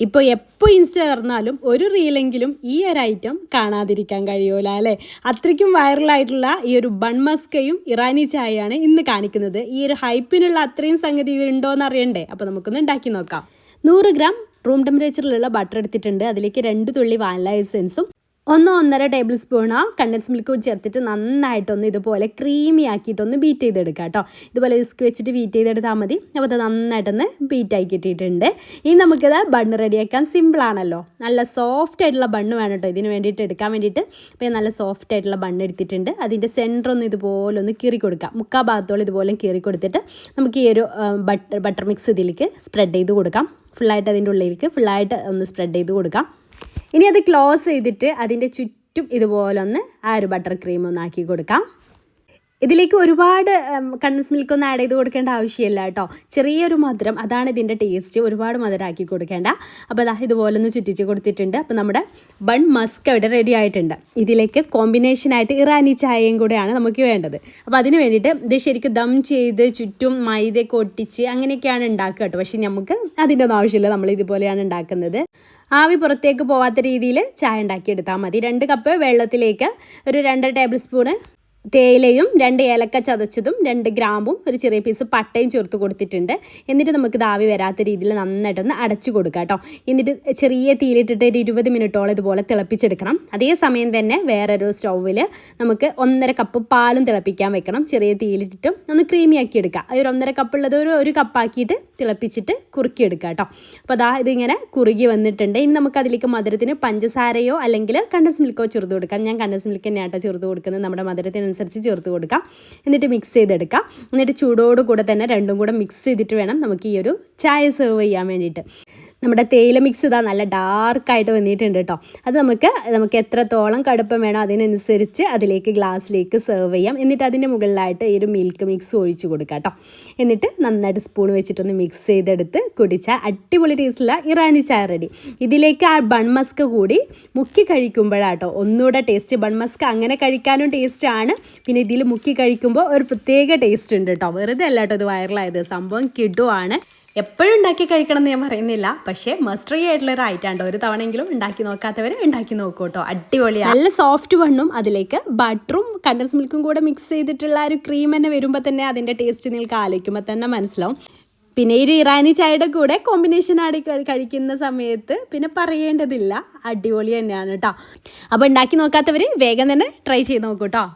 ഇപ്പോൾ എപ്പോൾ ഇൻസ്റ്റ തുറന്നാലും ഒരു റീലെങ്കിലും ഈ ഒരു ഐറ്റം കാണാതിരിക്കാൻ കഴിയൂല അല്ലേ? അത്രയ്ക്കും വൈറലായിട്ടുള്ള ഈ ഒരു ബൺമസ്കയും ഇറാനി ചായയാണ് ഇന്ന് കാണിക്കുന്നത്. ഈ ഒരു ഹൈപ്പിനുള്ള അത്രയും സംഗതി ഉണ്ടോ എന്ന് അറിയണ്ടേ? അപ്പോൾ നമുക്കൊന്ന് ഉണ്ടാക്കി നോക്കാം. നൂറ് ഗ്രാം റൂം ടെമ്പറേച്ചറിലുള്ള ബട്ടർ എടുത്തിട്ടുണ്ട്. അതിലേക്ക് രണ്ട് തുള്ളി വാനില എസെൻസും ഒന്നോ ഒന്നര ടേബിൾ സ്പൂണോ കണ്ടൻസ് മിൽക്ക് ചേർത്തിട്ട് നന്നായിട്ടൊന്ന് ഇതുപോലെ ക്രീമി ആക്കിയിട്ടൊന്ന് ബീറ്റ് ചെയ്തെടുക്കുക കേട്ടോ. ഇതുപോലെ വിസ്ക് വെച്ചിട്ട് ബീറ്റ് ചെയ്തെടുത്താൽ മതി. അപ്പോൾ അത് നന്നായിട്ടൊന്ന് ബീറ്റായി കിട്ടിയിട്ടുണ്ട്. ഇനി നമുക്കിത് ബണ്ണ് റെഡിയാക്കാൻ സിമ്പിളാണല്ലോ നല്ല സോഫ്റ്റ് ആയിട്ടുള്ള ബണ്ണ് വേണം കേട്ടോ. ഇതിന് വേണ്ടിയിട്ട് എടുക്കാൻ വേണ്ടിയിട്ട്. അപ്പോൾ നല്ല സോഫ്റ്റ് ആയിട്ടുള്ള ബണ്ണ് എടുത്തിട്ടുണ്ട്. അതിന്റെ സെന്റർ ഒന്ന് ഇതുപോലെ ഒന്ന് കീറി കൊടുക്കുക മുക്കാ ഭാഗത്തോളം ഇതുപോലെ കീറി കൊടുത്തിട്ട് നമുക്ക് ഈ ഒരു ബട്ടർ ബട്ടർ മിക്സ് ഇതിലേക്ക് സ്പ്രെഡ് ചെയ്ത് കൊടുക്കാം. ഫുള്ളായിട്ട് അതിന്റെ ഉള്ളിലേക്ക് ഫുള്ളായിട്ട് ഒന്ന് സ്പ്രെഡ് ചെയ്ത് കൊടുക്കാം. ഇനി അത് ക്ലോസ് ചെയ്തിട്ട് അതിന്റെ ചുറ്റും ഇതുപോലെ ഒന്ന് ആ ഒരു ബട്ടർ ക്രീം ഒന്ന് ആക്കി കൊടുക്കാം. ഇതിലേക്ക് ഒരുപാട് കണ്ടൻസ് മിൽക്ക് ഒന്നും ആഡ് ചെയ്ത് കൊടുക്കേണ്ട ആവശ്യമില്ല കേട്ടോ. ചെറിയൊരു മധുരം അതാണ് ഇതിന്റെ ടേസ്റ്റ് ഒരുപാട് മധുരമാക്കി കൊടുക്കേണ്ട. അപ്പോൾ അതാ ഇതുപോലെ ഒന്ന് ചുറ്റിച്ച് കൊടുത്തിട്ടുണ്ട്. അപ്പോൾ നമ്മുടെ ബൺ മസ്ക് ഇവിടെ റെഡി ആയിട്ടുണ്ട്. ഇതിലേക്ക് കോമ്പിനേഷനായിട്ട് ഇറാനി ചായയും കൂടെയാണ് നമുക്ക് വേണ്ടത്. അപ്പോൾ അതിന് വേണ്ടിയിട്ട് ഇത് ശരിക്കും ദം ചെയ്ത് ചുറ്റും മൈദയൊക്കെ കൊട്ടിച്ച് അങ്ങനെയൊക്കെയാണ് ഉണ്ടാക്കുക കേട്ടോ. പക്ഷേ നമുക്ക് അതിന്റെ ഒന്നും ആവശ്യമില്ല. നമ്മൾ ഇതുപോലെയാണ് ഉണ്ടാക്കുന്നത്. ആവി പുറത്തേക്ക് പോവാത്ത രീതിയിൽ ചായ ഉണ്ടാക്കിയെടുത്താൽ മതി. രണ്ട് കപ്പ് വെള്ളത്തിലേക്ക് ഒരു രണ്ട് ടേബിൾ സ്പൂണ് തേയിലയും രണ്ട് ഏലക്ക ചതച്ചതും രണ്ട് ഗ്രാമ്പും ഒരു ചെറിയ പീസ് പട്ടയും ചേർത്ത് കൊടുത്തിട്ടുണ്ട്. എന്നിട്ട് നമുക്ക് ദാവി വരാത്ത രീതിയിൽ നന്നായിട്ടൊന്ന് അടച്ചു കൊടുക്കുക കേട്ടോ. എന്നിട്ട് ചെറിയ തീയിലിട്ടിട്ട് ഒരു ഇരുപത് മിനിറ്റോളം ഇതുപോലെ തിളപ്പിച്ചെടുക്കണം. അതേ സമയം തന്നെ വേറൊരു സ്റ്റൗവിൽ നമുക്ക് ഒന്നര കപ്പ് പാലും തിളപ്പിക്കാൻ വെക്കണം. ചെറിയ തീയിലിട്ടിട്ട് ഒന്ന് ക്രീമി ആക്കി എടുക്കുക ഒരു ഒന്നര കപ്പുള്ളത് ഒരു ഒരു കപ്പാക്കിയിട്ട് തിളപ്പിച്ചിട്ട് കുറുക്കിയെടുക്കുക കേട്ടോ. അപ്പോൾ അതാ ഇതിങ്ങനെ കുറുകി വന്നിട്ടുണ്ട്. ഇനി നമുക്ക് അതിലേക്ക് മധുരത്തിന് പഞ്ചസാരയോ അല്ലെങ്കിൽ കണ്ടൻസ് മിൽക്കോ ചെറുത് കൊടുക്കാം. ഞാൻ കണ്ടൻസ് മിൽക്ക് തന്നെയാട്ടോ ചെറുത് കൊടുക്കുന്നത്. നമ്മുടെ മധുരത്തിന് അനുസരിച്ച് ചേർത്ത് കൊടുക്കാം. എന്നിട്ട് മിക്സ് ചെയ്തെടുക്കാം. എന്നിട്ട് ചൂടോട് കൂടെ തന്നെ രണ്ടും കൂടെ മിക്സ് ചെയ്തിട്ട് വേണം നമുക്ക് ഈ ഒരു ചായ സെർവ് ചെയ്യാൻ വേണ്ടിയിട്ട്. നമ്മുടെ തേയില മിക്സ് ഇതാ നല്ല ഡാർക്കായിട്ട് വന്നിട്ടുണ്ട് കേട്ടോ അത് നമുക്ക് നമുക്ക് എത്രത്തോളം കടുപ്പം വേണോ അതിനനുസരിച്ച് അതിലേക്ക് ഗ്ലാസ്സിലേക്ക് സെർവ് ചെയ്യാം. എന്നിട്ട് അതിന്റെ മുകളിലായിട്ട് ഈ ഒരു മിൽക്ക് മിക്സ് ഒഴിച്ച് കൊടുക്കുക കേട്ടോ എന്നിട്ട് നന്നായിട്ട് സ്പൂൺ വെച്ചിട്ടൊന്ന് മിക്സ് ചെയ്തെടുത്ത് കുടിച്ചാൽ അടിപൊളി ടേസ്റ്റുള്ള ഇറാനി ചായ റെഡി ഇതിലേക്ക് ആ ബൺ മസ്ക് കൂടി മുക്കി കഴിക്കുമ്പോഴാട്ടോ ഒന്നുകൂടെ ടേസ്റ്റ് ബൺ മസ്ക് അങ്ങനെ കഴിക്കാനും ടേസ്റ്റാണ് പിന്നെ ഇതിൽ മുക്കി കഴിക്കുമ്പോൾ ഒരു പ്രത്യേക ടേസ്റ്റ് ഉണ്ട് കേട്ടോ വെറുതെ അല്ല കേട്ടോ ഇത് വൈറലായത് സംഭവം കിടുവാണ്. എപ്പോഴും ഉണ്ടാക്കി കഴിക്കണം എന്ന് ഞാൻ പറയുന്നില്ല. പക്ഷേ മസ്റ്ററി ആയിട്ടുള്ള ഒരു ഐറ്റാണ്ടോ ഒരു തവണയെങ്കിലും ഉണ്ടാക്കി നോക്കാത്തവർ ഉണ്ടാക്കി നോക്കൂ കേട്ടോ അടിപൊളിയാണ് നല്ല സോഫ്റ്റ് വണ്ണും അതിലേക്ക് ബട്ടറും കണ്ടൻസ് മിൽക്കും കൂടെ മിക്സ് ചെയ്തിട്ടുള്ള ഒരു ക്രീം തന്നെ വരുമ്പോൾ തന്നെ അതിന്റെ ടേസ്റ്റ് നിങ്ങൾക്ക് ആലോചിക്കുമ്പോൾ തന്നെ മനസ്സിലാവും. പിന്നെ ഒരു ഇറാനി ചായയുടെ കൂടെ കോമ്പിനേഷൻ ആടി കഴിക്കുന്ന സമയത്ത് പിന്നെ പറയേണ്ടതില്ല. അടിപൊളി തന്നെയാണ് കേട്ടോ അപ്പോൾ ഉണ്ടാക്കി നോക്കാത്തവർ വേഗം തന്നെ ട്രൈ ചെയ്ത് നോക്കൂ കേട്ടോ